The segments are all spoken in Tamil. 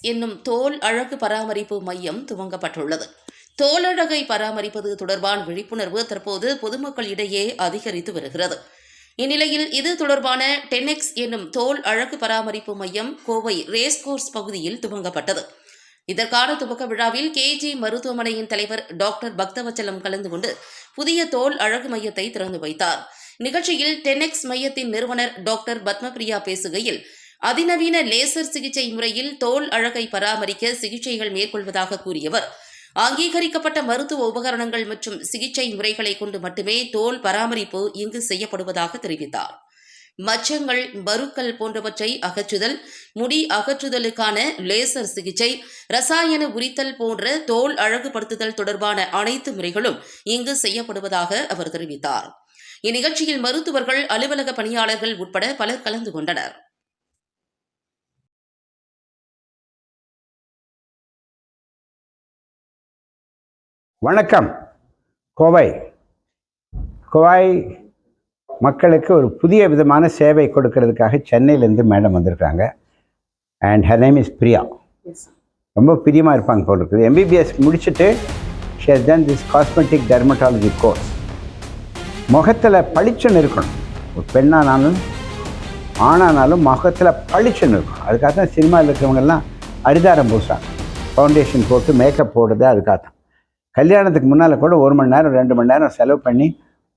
என்னும் தோல் அழகு பராமரிப்பு மையம் துவங்கப்பட்டுள்ளது. தோலழகை பராமரிப்பது தொடர்பான விழிப்புணர்வு தற்போது பொதுமக்களிடையே அதிகரித்து வருகிறது. இந்நிலையில் இது தொடர்பான டெனெக்ஸ் என்னும் தோல் அழகு பராமரிப்பு மையம் கோவை ரேஸ்கோர்ஸ் பகுதியில் துவங்கப்பட்டது. இதற்கான துவக்க விழாவில் கேஜி மருத்துவமனையின் தலைவர் டாக்டர் பக்தவச்சலம் கலந்து கொண்டு புதிய தோல் அழகு மையத்தை திறந்து வைத்தார். நிகழ்ச்சியில் டெனெக்ஸ் மையத்தின் நிறுவனர் டாக்டர் பத்மபிரியா பேசுகையில் அதிநவீன லேசர் சிகிச்சை முறையில் தோல் அழகை பராமரிக்க சிகிச்சைகள் மேற்கொள்வதாக கூறியவர். அங்கீகரிக்கப்பட்ட மருத்துவ உபகரணங்கள் மற்றும் சிகிச்சை முறைகளை கொண்டு மட்டுமே தோல் பராமரிப்பு இங்கு செய்யப்படுவதாக தெரிவித்தார். மச்சங்கள் பருக்கள் போன்றவற்றை அகற்றுதல் முடி அகற்றுதலுக்கான லேசர் சிகிச்சை ரசாயன உரித்தல் போன்ற தோல் அழகுபடுத்துதல் தொடர்பான அனைத்து முறைகளும் இங்கு செய்யப்படுவதாக அவர் தெரிவித்தார். இந்நிகழ்ச்சியில் மருத்துவர்கள் அலுவலக பணியாளர்கள் உட்பட பலர் கலந்து கொண்டனர். வணக்கம். கோவை. கோவை மக்களுக்கு ஒரு புதிய விதமான சேவை கொடுக்கறதுக்காக சென்னையிலேருந்து மேடம் வந்திருக்காங்க. And her name is Priya. ரொம்ப பிரியமாக இருப்பாங்க போல் இருக்குது. எம்பிபிஎஸ் முடிச்சுட்டு she's done this cosmetic dermatology course முகத்தில் பளிச்சுன்னு இருக்கணும். ஒரு பெண்ணானாலும் ஆணானாலும் முகத்தில் பளிச்சுன்னு இருக்கும் அதுக்காக தான் சினிமாவில் இருக்கிறவங்கெல்லாம் அரிதாரம் பூசுறாங்க. ஃபவுண்டேஷன் போட்டு மேக்கப் போடுறது அதுக்காக தான் கல்யாணத்துக்கு முன்னால் கூட ஒரு மணி நேரம் ரெண்டு மணி நேரம் செலவு பண்ணி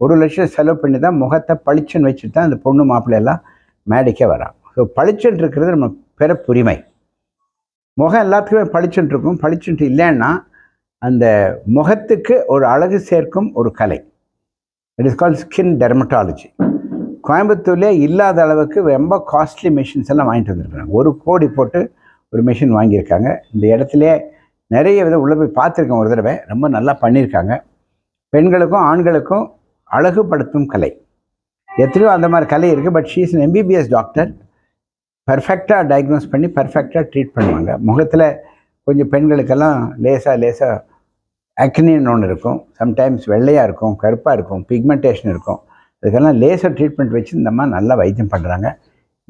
ஒரு லட்சம் செலவு பண்ணி தான் முகத்தை பளிச்சுன்னு வச்சுட்டு தான் அந்த பொண்ணு மாப்பிள்ளை எல்லாம் மேடைக்கே வரான் ஸோ பளிச்சுன்னு இருக்கிறது நம்ம பிறப்புரிமை முகம் எல்லாத்துக்குமே பளிச்சுன்னு இருக்கும். பளிச்சுன்ட்டு இல்லைன்னா அந்த முகத்துக்கு ஒரு அழகு சேர்க்கும் ஒரு கலை. It is call skin dermatology கோயம்புத்தூர்லேயே இல்லாத அளவுக்கு ரொம்ப காஸ்ட்லி மிஷின்ஸ் எல்லாம் வாங்கிட்டு வந்திருக்காங்க ஒரு கோடி போட்டு ஒரு மிஷின் வாங்கியிருக்காங்க. இந்த இடத்துலையே நிறைய விதம் உள்ளே போய் பார்த்துருக்கேன் ஒரு தடவை. ரொம்ப நல்லா பண்ணியிருக்காங்க. பெண்களுக்கும் ஆண்களுக்கும் அழகுபடுத்தும் கலை. எத்தனையோ அந்த மாதிரி கலை இருக்குது பட் ஷீஸ் எம்பிபிஎஸ் டாக்டர் பர்ஃபெக்டாக டயக்னோஸ் பண்ணி பர்ஃபெக்டாக ட்ரீட் பண்ணுவாங்க. முகத்தில் கொஞ்சம் பெண்களுக்கெல்லாம் லேசாக லேசாக அக்னின்னு ஒன்று இருக்கும். சம்டைம்ஸ் வெள்ளையாக இருக்கும் கருப்பாக இருக்கும் பிக்மெண்டேஷன் இருக்கும். இதுக்கெல்லாம் லேசர் ட்ரீட்மெண்ட் வச்சு இந்த அம்மா நல்லா வைத்தியம் பண்ணுறாங்க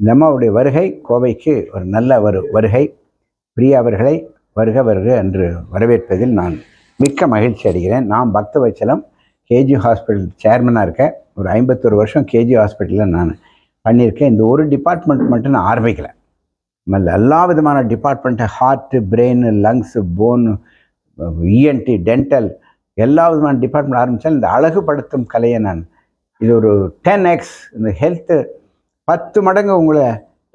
இந்த அம்மாவுடைய வருகை கோவைக்கு ஒரு நல்ல ஒரு வருகை. பிரியா அவர்களை வருக வருக என்று வரவேற்பதில் நான் மிக்க மகிழ்ச்சி அடைகிறேன். நான் பக்தவச்சலம் கேஜி ஹாஸ்பிட்டல் சேர்மனாக இருக்கேன். ஒரு ஐம்பத்தொரு வருஷம் கேஜி ஹாஸ்பிட்டலில் நான் பண்ணியிருக்கேன். இந்த ஒரு டிபார்ட்மெண்ட் மட்டும் நான் ஆரம்பிக்கலை. எல்லா விதமான department heart brain lungs bone ENT dental எல்லா விதமான டிபார்ட்மெண்ட் ஆரம்பித்தாலும் இந்த அழகுபடுத்தும் கலையை நான் இது ஒரு டென் எக்ஸ் இந்த ஹெல்த்து பத்து மடங்கு உங்களை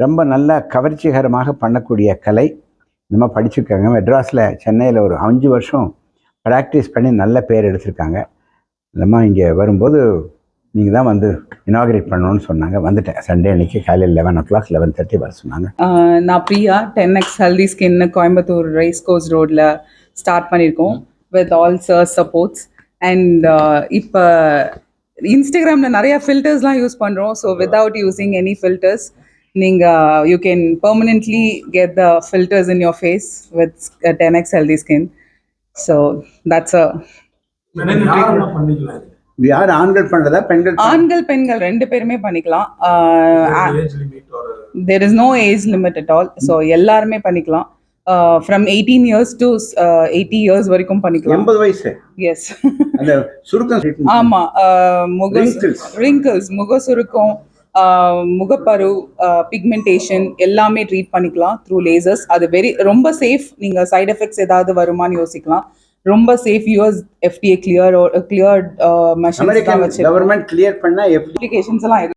ரொம்ப நல்லா கவர்ச்சிகரமாக பண்ணக்கூடிய கலை. இந்த மாதிரி படிச்சிருக்காங்க. மெட்ராஸில் சென்னையில் ஒரு அஞ்சு வருஷம் ப்ராக்டிஸ் பண்ணி நல்ல பேர் எடுத்திருக்காங்க. இந்தம்மா இங்கே வரும்போது நீங்கள் தான் வந்து இனாகிரேட் பண்ணணும்னு சொன்னாங்க. வந்துட்டேன். சண்டே அன்னைக்கு காலையில் eleven o'clock eleven thirty வர சொன்னாங்க. நான் பிரியா டென் எக்ஸ் ஹெல்தி ஸ்கின்னு கோயம்புத்தூர் ரைஸ் கோஸ் ரோடில் ஸ்டார்ட் பண்ணியிருக்கோம் with all sir supports and இப்போ இன்ஸ்டாகிராமில் நிறைய ஃபில்டர்ஸ்லாம் யூஸ் பண்ணுறோம் so without using any filters நீங்கள் you can permanently get the filters in your face with ten X healthy skin so that's a யார் ஆண்கள் பண்ணுறதா பெண்கள் பண்றதா? ஆண்கள் பெண்கள் ரெண்டு பேருமே பண்ணிக்கலாம். There is no age limit at all so எல்லாருமே பண்ணிக்கலாம். From eighteen years to eighty years வரைக்கும் பண்ணிக்கலாம். எண்பது வயசு. எஸ் அந்த சுருக்கம் treatment. ஆமா ஆஹ் முக Wrinkles. ரிங்கிள்ஸ் முக சுருக்கம் முகப்பரு பிக்மெண்டேஷன் எல்லாமே ட்ரீட் பண்ணிக்கலாம் த்ரூ லேசர்ஸ் அது வெரி ரொம்ப சேஃப் நீங்க சைடு எஃபெக்ட்ஸ் ஏதாவது வருமான்னு யோசிக்கலாம். ரொம்ப safe US FDA clear clear measures government clear பண்ணா அப்ளிகேஷன்ஸ் எல்லாம்